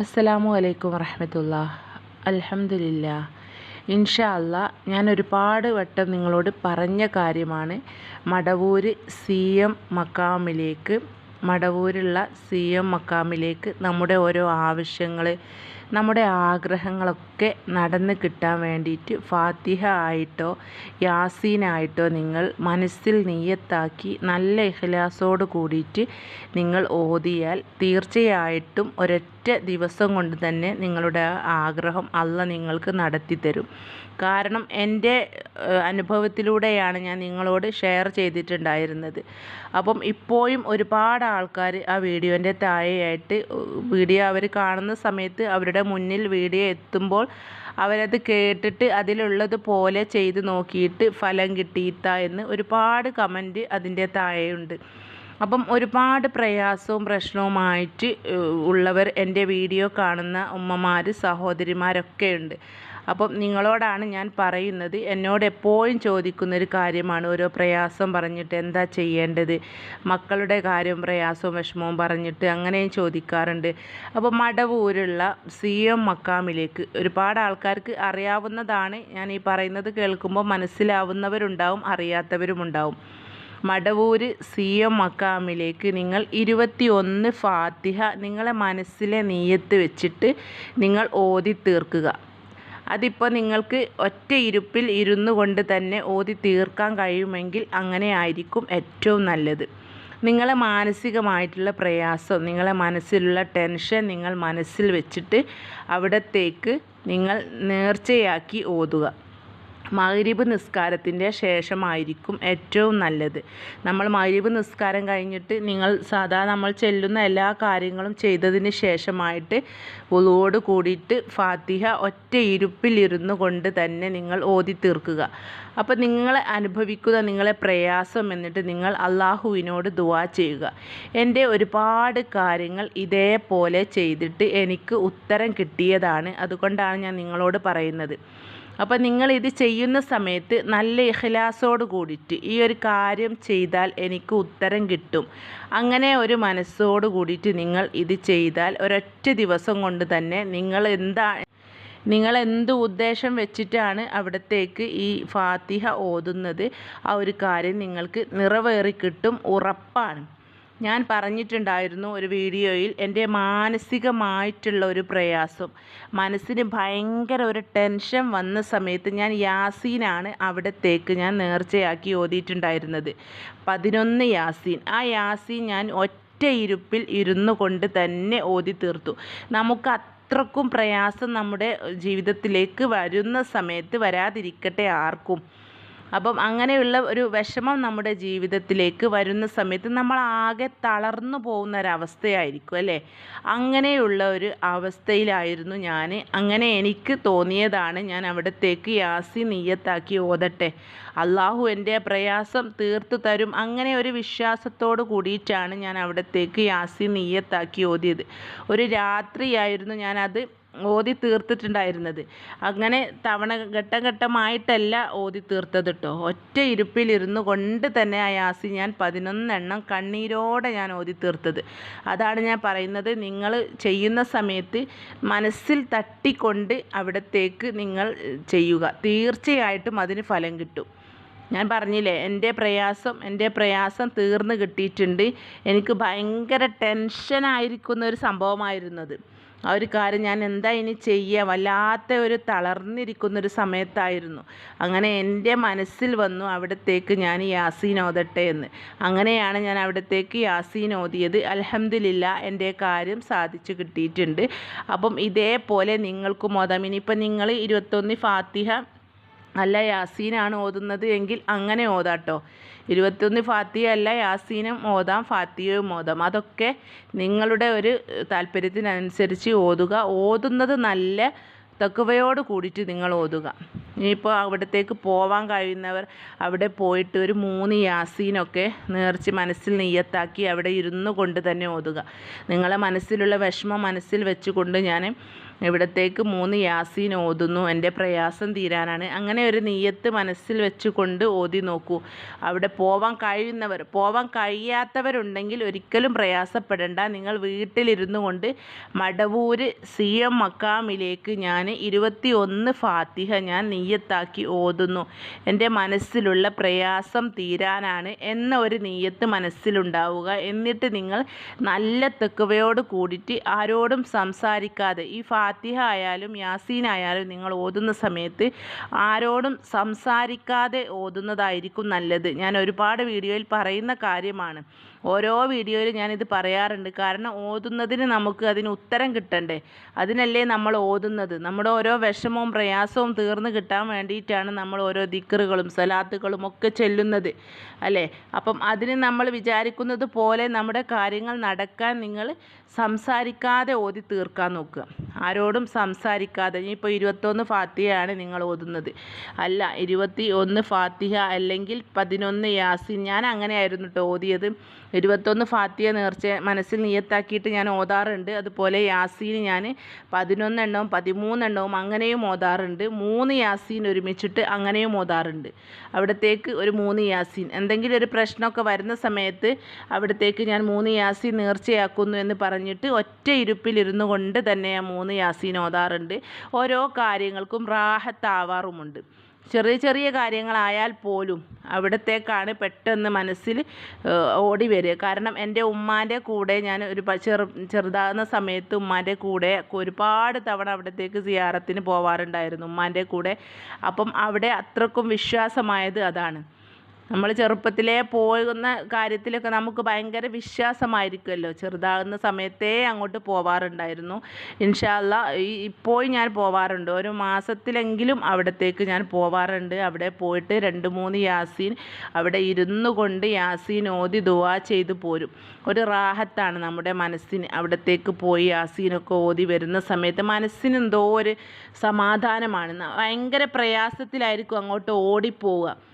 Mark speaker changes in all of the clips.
Speaker 1: അസ്സലാമു അലൈക്കും വറഹമത്തുള്ള. അലഹമില്ല ഇൻഷാ ഞാൻ ഒരുപാട് വട്ടം നിങ്ങളോട് പറഞ്ഞ കാര്യമാണ്. മടവൂര് സി എം മക്കാമിലേക്ക് മടവൂരുള്ള സി എം മക്കാമിലേക്ക് നമ്മുടെ ഓരോ ആവശ്യങ്ങൾ നമ്മുടെ ആഗ്രഹങ്ങളൊക്കെ നടന്ന് കിട്ടാൻ വേണ്ടിയിട്ട് ഫാത്തിഹ ആയിട്ടോ യാസീനായിട്ടോ നിങ്ങൾ മനസ്സിൽ നീയത്താക്കി നല്ല ഇഹ്ലാസോട് കൂടിയിട്ട് നിങ്ങൾ ഓതിയാൽ തീർച്ചയായിട്ടും ഒരൊറ്റ ദിവസം കൊണ്ട് തന്നെ നിങ്ങളുടെ ആഗ്രഹം അല്ല നിങ്ങൾക്ക് നടത്തി തരും. കാരണം എന്റെ അനുഭവത്തിലൂടെയാണ് ഞാൻ നിങ്ങളോട് ഷെയർ ചെയ്തിട്ടുണ്ടായിരുന്നത്. അപ്പം ഇപ്പോഴും ഒരുപാട് ആൾക്കാർ ആ വീഡിയോന്റെ താഴെയായിട്ട് വീഡിയോ അവർ കാണുന്ന സമയത്ത് അവരുടെ മുന്നിൽ വീഡിയോ എത്തുമ്പോൾ അവരത് കേട്ടിട്ട് അതിലുള്ളത് പോലെ ചെയ്ത് നോക്കിയിട്ട് ഫലം കിട്ടിയിത്ത എന്ന് ഒരുപാട് കമന്റ് അതിന്റെ താഴെയുണ്ട്. അപ്പം ഒരുപാട് പ്രയാസവും പ്രശ്നവുമായിട്ട് ഉള്ളവർ എന്റെ വീഡിയോ കാണുന്ന ഉമ്മമാർ സഹോദരിമാരൊക്കെ ഉണ്ട്. അപ്പം നിങ്ങളോടാണ് ഞാൻ പറയുന്നത്. എന്നോട് എപ്പോഴും ചോദിക്കുന്നൊരു കാര്യമാണ്. ഓരോ പ്രയാസം പറഞ്ഞിട്ട് എന്താ ചെയ്യേണ്ടത്? മക്കളുടെ കാര്യം പ്രയാസവും വിഷമവും പറഞ്ഞിട്ട് അങ്ങനെയും ചോദിക്കാറുണ്ട്. അപ്പോൾ മടവൂരുള്ള സി എം മക്കാമിലേക്ക് ഒരുപാട് ആൾക്കാർക്ക് അറിയാവുന്നതാണ് ഞാൻ ഈ പറയുന്നത് കേൾക്കുമ്പോൾ. മനസ്സിലാവുന്നവരുണ്ടാവും അറിയാത്തവരുമുണ്ടാവും. മടവൂര് സി എം മക്കാമിലേക്ക് നിങ്ങൾ ഇരുപത്തി ഒന്ന് ഫാത്തിഹ നിങ്ങളെ മനസ്സിലെ നീയത്ത് വെച്ചിട്ട് നിങ്ങൾ ഓതി തീർക്കുക അതിപ്പോൾ നിങ്ങൾക്ക് ഒറ്റ ഇരുപ്പിൽ ഇരുന്നു കൊണ്ട് തന്നെ ഓതി തീർക്കാൻ കഴിയുമെങ്കിൽ അങ്ങനെ ആയിരിക്കും ഏറ്റവും നല്ലത്. നിങ്ങളെ മാനസികമായിട്ടുള്ള പ്രയാസം നിങ്ങളെ മനസ്സിലുള്ള ടെൻഷൻ നിങ്ങൾ മനസ്സിൽ വെച്ചിട്ട് അവിടത്തേക്ക് നിങ്ങൾ നേർച്ചയാക്കി ഓതുക. മഗ്രിബ് നിസ്കാരത്തിന്റെ ശേഷമായിരിക്കും ഏറ്റവും നല്ലത്. നമ്മൾ മഗ്രിബ് നിസ്കാരം കഴിഞ്ഞിട്ട് നിങ്ങൾ സാധാ നമ്മൾ ചെല്ലുന്ന എല്ലാ കാര്യങ്ങളും ചെയ്തതിന് ശേഷമായിട്ട് ഉളുവോട് കൂടിയിട്ട് ഫാത്തിഹ ഒറ്റ ഇരുപ്പിലിരുന്നു കൊണ്ട് തന്നെ നിങ്ങൾ ഓതി തീർക്കുക. അപ്പോൾ നിങ്ങളെ അനുഭവിക്കുന്ന നിങ്ങളെ പ്രയാസം എന്നിട്ട് നിങ്ങൾ അള്ളാഹുവിനോട് ദുവാ ചെയ്യുക. എന്റെ ഒരുപാട് കാര്യങ്ങൾ ഇതേപോലെ ചെയ്തിട്ട് എനിക്ക് ഉത്തരം കിട്ടിയതാണ്. അതുകൊണ്ടാണ് ഞാൻ നിങ്ങളോട് പറയുന്നത്. അപ്പോൾ നിങ്ങൾ ഇത് ചെയ്യുന്ന സമയത്ത് നല്ല ഇഖ്ലാസോട് കൂടിയിട്ട് ഈ ഒരു കാര്യം ചെയ്താൽ എനിക്ക് ഉത്തരം കിട്ടും. അങ്ങനെ ഒരു മനസ്സോട് കൂടിയിട്ട് നിങ്ങൾ ഇത് ചെയ്താൽ ഒരൊറ്റ ദിവസം കൊണ്ട് തന്നെ നിങ്ങൾ എന്താ നിങ്ങൾ എന്ത് ഉദ്ദേശം വെച്ചിട്ടാണ് അവിടത്തേക്ക് ഈ ഫാത്തിഹ ഓതുന്നത്? ആ ഒരു കാര്യം നിങ്ങൾക്ക് നിറവേറി കിട്ടും ഉറപ്പാണ്. ഞാൻ പറഞ്ഞിട്ടുണ്ടായിരുന്നു ഒരു വീഡിയോയിൽ എന്റെ മാനസികമായിട്ടുള്ള ഒരു പ്രയാസം. മനസ്സിന് ഭയങ്കര ഒരു ടെൻഷൻ വന്ന സമയത്ത് ഞാൻ യാസീനാണ് അവിടത്തേക്ക് ഞാൻ നേർച്ചയാക്കി ഓതിയിട്ടുണ്ടായിരുന്നത്. പതിനൊന്ന് യാസീൻ. ആ യാസീൻ ഞാൻ ഒറ്റ ഇരുപ്പിൽ ഇരുന്നു കൊണ്ട് തന്നെ ഓതി തീർത്തു. നമുക്ക് അത്രക്കും പ്രയാസം നമ്മുടെ ജീവിതത്തിലേക്ക് വരുന്ന സമയത്ത് വരാതിരിക്കട്ടെ ആർക്കും. അപ്പം അങ്ങനെയുള്ള ഒരു വിഷമം നമ്മുടെ ജീവിതത്തിലേക്ക് വരുന്ന സമയത്ത് നമ്മൾ ആകെ തളർന്നു പോകുന്ന ഒരവസ്ഥയായിരിക്കും അല്ലേ? അങ്ങനെയുള്ള ഒരു അവസ്ഥയിലായിരുന്നു ഞാൻ. അങ്ങനെ എനിക്ക് തോന്നിയതാണ് ഞാൻ അവിടത്തേക്ക് യാസി നീയത്താക്കി ഓതട്ടെ. അള്ളാഹു എന്റെ പ്രയാസം തീർത്തു തരും. അങ്ങനെ ഒരു വിശ്വാസത്തോട് കൂടിയിട്ടാണ് ഞാൻ അവിടത്തേക്ക് യാസി നീയത്താക്കി ഓതിയത്. ഒരു രാത്രിയായിരുന്നു ഞാനത് ഓതി തീർത്തിട്ടുണ്ടായിരുന്നത്. അങ്ങനെ തവണ ഘട്ടം ഘട്ടമായിട്ടല്ല ഓതി തീർത്തത് കേട്ടോ ഒറ്റ ഇരുപ്പിലിരുന്നു കൊണ്ട് തന്നെ ആ യാസി ഞാൻ പതിനൊന്നെണ്ണം കണ്ണീരോടെ ഞാൻ ഓതി തീർത്തത്. അതാണ് ഞാൻ പറയുന്നത്. നിങ്ങൾ ചെയ്യുന്ന സമയത്ത് മനസ്സിൽ തട്ടിക്കൊണ്ട് അവിടത്തേക്ക് നിങ്ങൾ ചെയ്യുക. തീർച്ചയായിട്ടും അതിന് ഫലം കിട്ടും. ഞാൻ പറഞ്ഞില്ലേ എന്റെ പ്രയാസം എന്റെ പ്രയാസം തീർന്നു കിട്ടിയിട്ടുണ്ട്. എനിക്ക് ഭയങ്കര ടെൻഷനായിരിക്കുന്ന ഒരു സംഭവമായിരുന്നത്. ആ ഒരു കാര്യം ഞാൻ എന്താ ഇനി ചെയ്യുക വല്ലാത്ത ഒരു തളർന്നിരിക്കുന്ന ഒരു സമയത്തായിരുന്നു. അങ്ങനെ എന്റെ മനസ്സിൽ വന്നു അവിടത്തേക്ക് ഞാൻ യാസീൻ ഓതട്ടെ എന്ന്. അങ്ങനെയാണ് ഞാൻ അവിടത്തേക്ക് യാസീൻ ഓതിയത്. അലഹമില്ല എന്റെ കാര്യം സാധിച്ചു കിട്ടിയിട്ടുണ്ട്. അപ്പം ഇതേപോലെ നിങ്ങൾക്കും ഓതാം. ഇനിയിപ്പം നിങ്ങൾ ഇരുപത്തൊന്ന് ഫാത്തിഹ അല്ല യാസീനാണ് ഓതുന്നത് എങ്കിൽ അങ്ങനെ ഓതാട്ടോ. ഇരുപത്തൊന്ന് ഫാത്തിയ അല്ല യാസീനും ഓതാം ഫാത്തിയയും ഓതാം. അതൊക്കെ നിങ്ങളുടെ ഒരു താല്പര്യത്തിനനുസരിച്ച് ഓതുക. ഓതുന്നത് നല്ല തക്കുവയോട് കൂടിയിട്ട് നിങ്ങൾ ഓതുക. ഇനിയിപ്പോൾ അവിടത്തേക്ക് പോവാൻ കഴിയുന്നവർ അവിടെ പോയിട്ട് ഒരു മൂന്ന് യാസീനൊക്കെ നേർച്ച് മനസ്സിൽ നെയ്യത്താക്കി അവിടെ ഇരുന്നു കൊണ്ട് തന്നെ ഓതുക. നിങ്ങളെ മനസ്സിലുള്ള വിഷമം മനസ്സിൽ വെച്ചുകൊണ്ട് ഞാൻ ഇവിടത്തേക്ക് മൂന്ന് യാസീൻ ഓതുന്നു. എന്റെ പ്രയാസം തീരാനാണ്. അങ്ങനെ ഒരു നീയത്ത് മനസ്സിൽ വെച്ചുകൊണ്ട് ഓതി നോക്കൂ. അവിടെ പോവാൻ കഴിയുന്നവർ പോവാൻ കഴിയാത്തവരുണ്ടെങ്കിൽ ഒരിക്കലും പ്രയാസപ്പെടേണ്ട. നിങ്ങൾ വീട്ടിലിരുന്നു കൊണ്ട് മടവൂര് സി എം മക്കാമിലേക്ക് ഞാൻ ഇരുപത്തി ഒന്ന് ഫാത്തിഹ ഞാൻ നീയത്താക്കി ഓതുന്നു. എന്റെ മനസ്സിലുള്ള പ്രയാസം തീരാനാണ് എന്ന ഒരു നീയത്ത് മനസ്സിലുണ്ടാവുക. എന്നിട്ട് നിങ്ങൾ നല്ല തെക്കുവയോട് കൂടിയിട്ട് ആരോടും സംസാരിക്കാതെ ഈ ഫാ ഫാത്തിഹ ആയാലും യാസീൻ ആയാലും നിങ്ങൾ ഓതുന്ന സമയത്ത് ആരോടും സംസാരിക്കാതെ ഓതുന്നതായിരിക്കും നല്ലത്. ഞാൻ ഒരുപാട് വീഡിയോയിൽ പറയുന്ന കാര്യമാണ്. ഓരോ വീഡിയോയിലും ഞാനിത് പറയാറുണ്ട്. കാരണം ഓതുന്നതിന് നമുക്ക് അതിന് ഉത്തരം കിട്ടണ്ടേ? അതിനല്ലേ നമ്മൾ ഓതുന്നത്? നമ്മുടെ ഓരോ വിഷമവും പ്രയാസവും തീർന്നു കിട്ടാൻ വേണ്ടിയിട്ടാണ് നമ്മൾ ഓരോ ദിക്കറുകളും സലാത്തുകളും ഒക്കെ ചെല്ലുന്നത്. അല്ലേ? അപ്പം അതിന് നമ്മൾ വിചാരിക്കുന്നത് പോലെ നമ്മുടെ കാര്യങ്ങൾ നടക്കാൻ നിങ്ങൾ സംസാരിക്കാതെ ഓതി തീർക്കാൻ നോക്കുക. ആരോടും സംസാരിക്കാതെ. ഇനിയിപ്പോൾ ഇരുപത്തൊന്ന് ഫാത്തിഹയാണ് നിങ്ങൾ ഓതുന്നത്. അല്ല ഇരുപത്തി ഒന്ന് ഫാത്തിഹ അല്ലെങ്കിൽ പതിനൊന്ന് യാസിൻ. ഞാൻ അങ്ങനെയായിരുന്നു കേട്ടോ ഓതിയത്. ഇരുപത്തൊന്ന് ഫാത്തിയ നേർച്ച മനസ്സിൽ നിയത്താക്കിയിട്ട് ഞാൻ ഓതാറുണ്ട്. അതുപോലെ യാസീൻ ഞാൻ പതിനൊന്നെണ്ണവും പതിമൂന്നെണ്ണവും അങ്ങനെയും ഓതാറുണ്ട്. മൂന്ന് യാസീൻ ഒരുമിച്ചിട്ട് അങ്ങനെയും ഓതാറുണ്ട്. അവിടത്തേക്ക് ഒരു മൂന്ന് യാസീൻ. എന്തെങ്കിലും ഒരു പ്രശ്നമൊക്കെ വരുന്ന സമയത്ത് അവിടത്തേക്ക് ഞാൻ മൂന്ന് യാസീൻ നേർച്ചയാക്കുന്നു എന്ന് പറഞ്ഞിട്ട് ഒറ്റ ഇരുപ്പിലിരുന്നു കൊണ്ട് തന്നെ ഞാൻ മൂന്ന് യാസീൻ ഓതാറുണ്ട്. ഓരോ കാര്യങ്ങൾക്കും റാഹത്താവാറുമുണ്ട്. ചെറിയ ചെറിയ കാര്യങ്ങളായാൽ പോലും അവിടത്തേക്കാണ് പെട്ടെന്ന് മനസ്സിൽ ഓടി വരിക. കാരണം എന്റെ ഉമ്മാന്റെ കൂടെ ഞാൻ ഒരു ചെറു ചെറുതാകുന്ന സമയത്ത് ഉമ്മാന്റെ കൂടെ ഒരുപാട് തവണ അവിടത്തേക്ക് സിയാറത്തിന് പോവാറുണ്ടായിരുന്നു ഉമ്മാന്റെ കൂടെ. അപ്പം അവിടെ അത്രക്കും വിശ്വാസമായത് അതാണ്. നമ്മൾ ചെറുപ്പത്തിലേ പോകുന്ന കാര്യത്തിലൊക്കെ നമുക്ക് ഭയങ്കര വിശ്വാസമായിരിക്കുമല്ലോ ചെറുതാകുന്ന സമയത്തേ അങ്ങോട്ട് പോവാറുണ്ടായിരുന്നു. ഇൻഷാല്ല ഈ ഇപ്പോൾ ഞാൻ പോവാറുണ്ട്. ഒരു മാസത്തിലെങ്കിലും അവിടത്തേക്ക് ഞാൻ പോവാറുണ്ട്. അവിടെ പോയിട്ട് രണ്ട് മൂന്ന് യാസീൻ അവിടെ ഇരുന്നു കൊണ്ട് യാസീൻ ഓതി ദുവാ ചെയ്തു പോരും. ഒരു റാഹത്താണ് നമ്മുടെ മനസ്സിന്. അവിടത്തേക്ക് പോയി യാസീനൊക്കെ ഓതി വരുന്ന സമയത്ത് മനസ്സിന് എന്തോ ഒരു സമാധാനമാണ്. ഭയങ്കര പ്രയാസത്തിലായിരിക്കും അങ്ങോട്ട് ഓടിപ്പോവുക.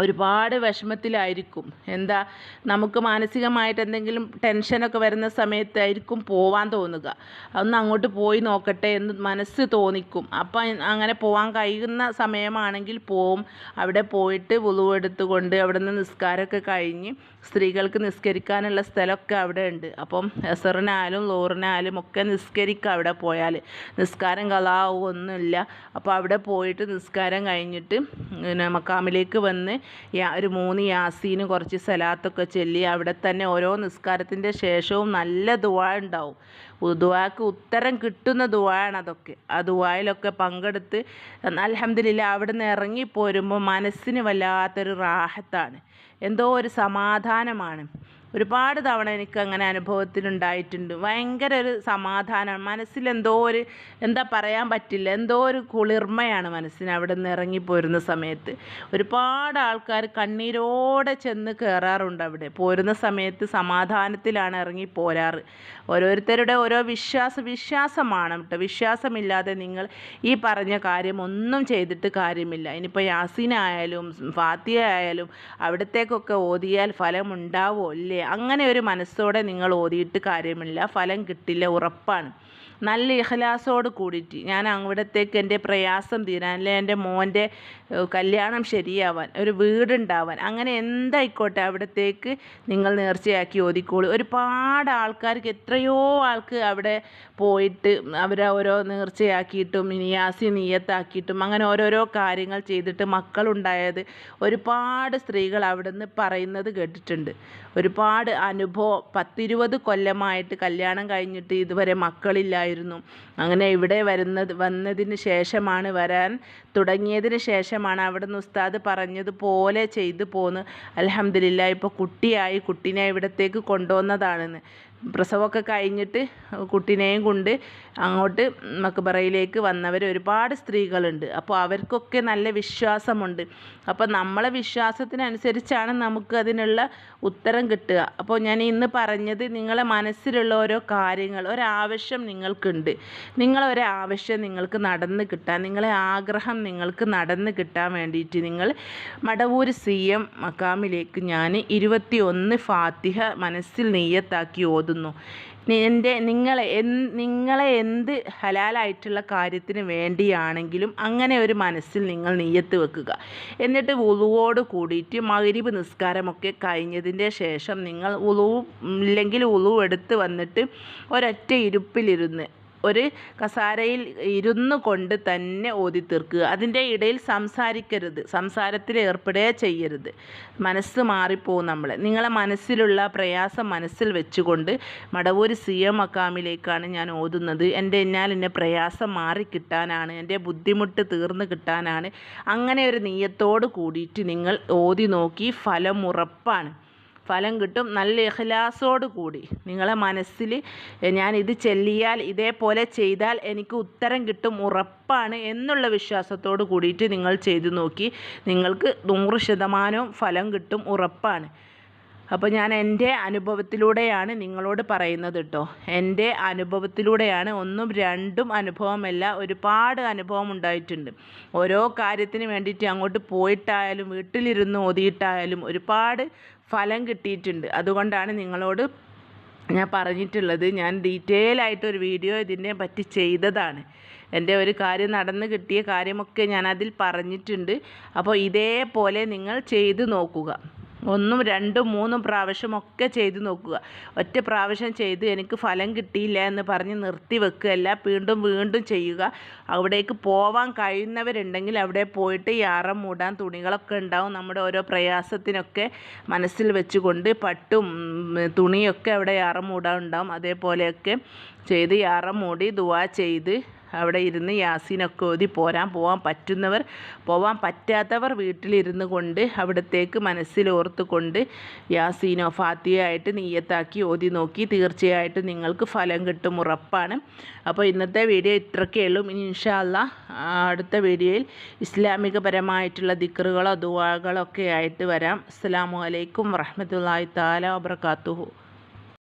Speaker 1: ഒരുപാട് വിഷമത്തിലായിരിക്കും. എന്താ നമുക്ക് മാനസികമായിട്ട് എന്തെങ്കിലും ടെൻഷനൊക്കെ വരുന്ന സമയത്തായിരിക്കും പോവാൻ തോന്നുക. ഒന്ന് അങ്ങോട്ട് പോയി നോക്കട്ടെ എന്ന് മനസ്സ് തോന്നിക്കും. അപ്പം അങ്ങനെ പോകാൻ കഴിയുന്ന സമയമാണെങ്കിൽ പോവും. അവിടെ പോയിട്ട് വുളുവെടുത്തുകൊണ്ട് അവിടെ നിന്ന് നിസ്കാരമൊക്കെ കഴിഞ്ഞ് സ്ത്രീകൾക്ക് നിസ്കരിക്കാനുള്ള സ്ഥലമൊക്കെ അവിടെ ഉണ്ട്. അപ്പം എസറിനായാലും ലോറിനായാലും ഒക്കെ നിസ്കരിക്കുക അവിടെ പോയാൽ നിസ്കാരം ഒന്നുമില്ല. അപ്പോൾ അവിടെ പോയിട്ട് നിസ്കാരം കഴിഞ്ഞിട്ട് പിന്നെ മക്കാമിലേക്ക് വന്ന് ഒരു മൂന്ന് യാസീന് കുറച്ച് സലാത്തൊക്കെ ചൊല്ലി അവിടെ തന്നെ ഓരോ നിസ്കാരത്തിന്റെ ശേഷവും നല്ല ദുവാ ഉണ്ടാവും. ദുവാക്ക് ഉത്തരം കിട്ടുന്ന ദുവാണ് അതൊക്കെ. ആ ദുവായിലൊക്കെ പങ്കെടുത്ത് അലഹമ്മദില്ല അവിടെ നിന്ന് ഇറങ്ങിപ്പോരുമ്പോൾ മനസ്സിന് വല്ലാത്തൊരു റാഹത്താണ്. എന്തോ ഒരു സമാധാനമാണ്. ഒരുപാട് തവണ എനിക്ക് അങ്ങനെ അനുഭവത്തിലുണ്ടായിട്ടുണ്ട്. ഭയങ്കര ഒരു സമാധാനമാണ് മനസ്സിലെന്തോ ഒരു എന്താ പറയാൻ പറ്റില്ല എന്തോ ഒരു കുളിർമയാണ് മനസ്സിന് അവിടെ നിന്ന് ഇറങ്ങിപ്പോരുന്ന സമയത്ത്. ഒരുപാട് ആൾക്കാർ കണ്ണീരോടെ ചെന്ന് കയറാറുണ്ട് അവിടെ. പോരുന്ന സമയത്ത് സമാധാനത്തിലാണ് ഇറങ്ങി പോരാറ്. ഓരോരുത്തരുടെ ഓരോ വിശ്വാസ വിശ്വാസമാണ് കേട്ടോ. വിശ്വാസമില്ലാതെ നിങ്ങൾ ഈ പറഞ്ഞ കാര്യം ഒന്നും ചെയ്തിട്ട് കാര്യമില്ല. ഇനിയിപ്പോൾ യാസീനായാലും ഫാത്തിയ ആയാലും അവിടത്തേക്കൊക്കെ ഓതിയാൽ ഫലമുണ്ടാവുമോ? ഇല്ലേ? അങ്ങനെ ഒരു മനസ്സോടെ നിങ്ങൾ ഓതിയിട്ട് കാര്യമില്ല. ഫലം കിട്ടില്ല ഉറപ്പാണ്. നല്ല ഇഹലാസോട് കൂടിയിട്ട് ഞാൻ അവിടത്തേക്ക് എന്റെ പ്രയാസം തീരാൻ അല്ലെ എന്റെ മോന്റെ കല്യാണം ശരിയാവാൻ ഒരു വീടുണ്ടാവാൻ അങ്ങനെ എന്തായിക്കോട്ടെ അവിടത്തേക്ക് നിങ്ങൾ നേർച്ചയാക്കി ഓതിക്കോളൂ. ഒരുപാട് ആൾക്കാർക്ക് എത്രയോ ആൾക്ക് അവിടെ പോയിട്ട് അവരെ ഓരോ നേർച്ചയാക്കിയിട്ടും നിയാസി നീയത്താക്കിയിട്ടും അങ്ങനെ ഓരോരോ കാര്യങ്ങൾ ചെയ്തിട്ട് മക്കളുണ്ടായത് ഒരുപാട് സ്ത്രീകൾ അവിടെ നിന്ന് പറയുന്നത് കേട്ടിട്ടുണ്ട്. ഒരുപാട് അനുഭവം. പത്തിരുപത് കൊല്ലമായിട്ട് കല്യാണം കഴിഞ്ഞിട്ട് ഇതുവരെ മക്കളില്ലായിരുന്നു. അങ്ങനെ ഇവിടെ വരുന്നത് വന്നതിന് ശേഷമാണ് വരാൻ തുടങ്ങിയതിന് ശേഷമാണ് അവിടെ നിന്ന് ഉസ്താദ് പറഞ്ഞതുപോലെ ചെയ്തു പോന്ന്. അലഹമ്മദില്ല ഇപ്പോൾ കുട്ടിയായി കുട്ടീനെ ഇവിടത്തേക്ക് കൊണ്ടുവന്നതാണെന്ന്. പ്രസവമൊക്കെ കഴിഞ്ഞിട്ട് കുട്ടീനെയും കൊണ്ട് അങ്ങോട്ട് മക്ബറയിലേക്ക് വന്നവർ ഒരുപാട് സ്ത്രീകളുണ്ട്. അപ്പോൾ അവർക്കൊക്കെ നല്ല വിശ്വാസമുണ്ട്. അപ്പോൾ നമ്മളെ വിശ്വാസത്തിനനുസരിച്ചാണ് നമുക്ക് അതിനുള്ള ഉത്തരം കിട്ടുക. അപ്പോൾ ഞാൻ ഇന്ന് പറഞ്ഞത് നിങ്ങളെ മനസ്സിലുള്ള ഓരോ കാര്യങ്ങൾ ഒരാവശ്യം നിങ്ങൾക്കുണ്ട്. നിങ്ങളൊരു ആവശ്യം നിങ്ങൾക്ക് നടന്ന് കിട്ടാൻ നിങ്ങളെ ആഗ്രഹം നിങ്ങൾക്ക് നടന്ന് കിട്ടാൻ വേണ്ടിയിട്ട് നിങ്ങൾ മടവൂർ സി എം മക്കാമിലേക്ക് ഞാൻ ഇരുപത്തി ഒന്ന് ഫാത്തിഹ മനസ്സിൽ നെയ്യത്താക്കി ഓതുന്നു. എന്റെ നിങ്ങളെ നിങ്ങളെ എന്ത് ഹലാലായിട്ടുള്ള കാര്യത്തിന് വേണ്ടിയാണെങ്കിലും അങ്ങനെ ഒരു മനസ്സിൽ നിങ്ങൾ നെയ്യത്ത് വെക്കുക. എന്നിട്ട് ഉളുവോട് കൂടിയിട്ട് മകരിബ് നിസ്കാരമൊക്കെ കഴിഞ്ഞതിന്റെ ശേഷം നിങ്ങൾ ഉളുവും ഇല്ലെങ്കിൽ ഉളുവെടുത്ത് വന്നിട്ട് ഒരൊറ്റ ഇരുപ്പിലിരുന്ന് ഒരു കസാരയിൽ ഇരുന്നു കൊണ്ട് തന്നെ ഓതി തീർക്കുക. അതിന്റെ ഇടയിൽ സംസാരിക്കരുത്. സംസാരത്തിൽ ഏർപ്പെടുക ചെയ്യരുത്. മനസ്സ് മാറിപ്പോവും നമ്മൾ നിങ്ങളെ മനസ്സിലുള്ള പ്രയാസം മനസ്സിൽ വെച്ചുകൊണ്ട് മടവൂർ സി എം അക്കാമിലേക്കാണ് ഞാൻ ഓതുന്നത്. എന്റെ എന്നാൽ എന്റെ പ്രയാസം മാറിക്കിട്ടാനാണ് എന്റെ ബുദ്ധിമുട്ട് തീർന്നു കിട്ടാനാണ്. അങ്ങനെ ഒരു നീയത്തോട് കൂടിയിട്ട് നിങ്ങൾ ഓതി നോക്കി ഫലം ഉറപ്പാണ്. ഫലം കിട്ടും. നല്ല ഇഖ്ലാസോട് കൂടി. നിങ്ങളെ മനസ്സിൽ ഞാൻ ഇത് ചെല്ലിയാൽ ഇതേപോലെ ചെയ്താൽ എനിക്ക് ഉത്തരം കിട്ടും ഉറപ്പാണ് എന്നുള്ള വിശ്വാസത്തോട് കൂടിയിട്ട് നിങ്ങൾ ചെയ്തു നോക്കി. നിങ്ങൾക്ക് നൂറ് ശതമാനവും ഫലം കിട്ടും ഉറപ്പാണ്. അപ്പോൾ ഞാൻ എന്റെ അനുഭവത്തിലൂടെയാണ് നിങ്ങളോട് പറയുന്നത് കേട്ടോ എന്റെ അനുഭവത്തിലൂടെയാണ് ഒന്നും രണ്ടും അനുഭവമല്ല ഒരുപാട് അനുഭവം ഉണ്ടായിട്ടുണ്ട്. ഓരോ കാര്യത്തിന് വേണ്ടിയിട്ട് അങ്ങോട്ട് പോയിട്ടായാലും വീട്ടിലിരുന്ന് ഓതിയിട്ടായാലും ഒരുപാട് ഫലം കിട്ടിയിട്ടുണ്ട്. അതുകൊണ്ടാണ് നിങ്ങളോട് ഞാൻ പറഞ്ഞിട്ടുള്ളത്. ഞാൻ ഡീറ്റെയിൽ ആയിട്ടൊരു വീഡിയോ ഇതിനെ പറ്റി ചെയ്തതാണ്. എന്റെ ഒരു കാര്യം നടന്ന് കിട്ടിയ കാര്യമൊക്കെ ഞാൻ അതിൽ പറഞ്ഞിട്ടുണ്ട്. അപ്പോൾ ഇതേപോലെ നിങ്ങൾ ചെയ്തു നോക്കുക. ഒന്നും രണ്ടും മൂന്നും പ്രാവശ്യമൊക്കെ ചെയ്ത് നോക്കുക. ഒറ്റ പ്രാവശ്യം ചെയ്ത് എനിക്ക് ഫലം കിട്ടിയില്ല എന്ന് പറഞ്ഞ് നിർത്തി വെക്കുകയല്ല. വീണ്ടും വീണ്ടും ചെയ്യുക. അവിടേക്ക് പോവാൻ കഴിയുന്നവരുണ്ടെങ്കിൽ അവിടെ പോയിട്ട് യാറം മൂടാൻ തുണികളൊക്കെ ഉണ്ടാവും. നമ്മുടെ ഓരോ പ്രയാസത്തിനൊക്കെ മനസ്സിൽ വെച്ചുകൊണ്ട് പട്ടും തുണിയൊക്കെ അവിടെ യാറം മൂടാൻ ഉണ്ടാവും. അതേപോലെയൊക്കെ ചെയ്ത് യാറം മൂടി ദുവാ ചെയ്ത് അവിടെ ഇരുന്ന് യാസീനൊക്കെ ഓതി പോരാൻ പോകാൻ പറ്റുന്നവർ പോവാൻ പറ്റാത്തവർ വീട്ടിലിരുന്ന് കൊണ്ട് അവിടത്തേക്ക് മനസ്സിലോർത്ത് കൊണ്ട് യാസീനോ ഫാത്തിയായിട്ട് നീയത്താക്കി ഓതി നോക്കി തീർച്ചയായിട്ടും നിങ്ങൾക്ക് ഫലം കിട്ടും ഉറപ്പാണ്. അപ്പോൾ ഇന്നത്തെ വീഡിയോ ഇത്രയൊക്കെ ഉള്ളൂ. ഇനി ഇൻഷാല്ല അടുത്ത വീഡിയോയിൽ ഇസ്ലാമികപരമായിട്ടുള്ള ദിക്കറുകളോ ദുവാകളോ ഒക്കെ ആയിട്ട് വരാം. അസ്സാം വലൈക്കും വറഹമത്തല്ലാ താല വാബർക്കാത്തുഹു